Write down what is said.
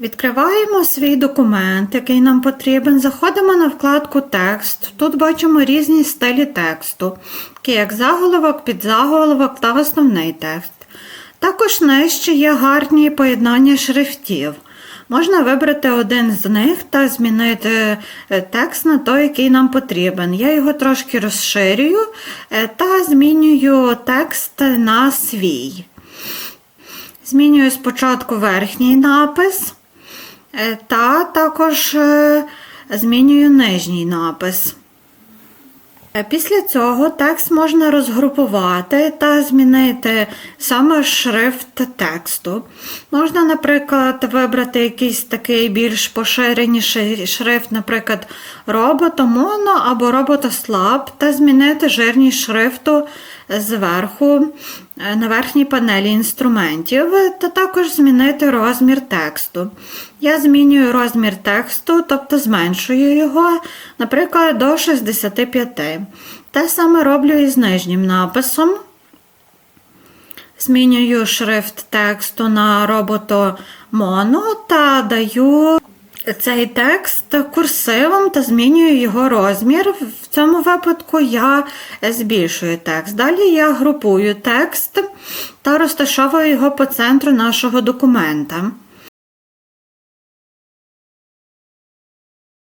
Відкриваємо свій документ, який нам потрібен. Заходимо на вкладку Текст. Тут бачимо різні стилі тексту, такі як заголовок, підзаголовок та основний текст. Також нижче є гарні поєднання шрифтів. Можна вибрати один з них та змінити е, текст на той, який нам потрібен. Я його трошки розширюю е, та змінюю текст на свій. Змінюю спочатку верхній напис та також е, змінюю нижній напис. Е, Після цього текст можна розгрупувати та змінити саме шрифт тексту. Можна, наприклад, вибрати якийсь такий більш поширеніший шрифт, наприклад, роботомоно або роботослаб, та змінити жирність шрифту зверху е, на верхній панелі інструментів, та також змінити розмір тексту. Я змінюю розмір тексту, тобто зменшую його, наприклад, до 65. Те саме роблю і з нижнім написом. Змінюю шрифт тексту на роботомоно та даю цей текст курсивом та змінюю його розмір. В цьому випадку я збільшую текст. Далі я групую текст та розташовую його по центру нашого документа.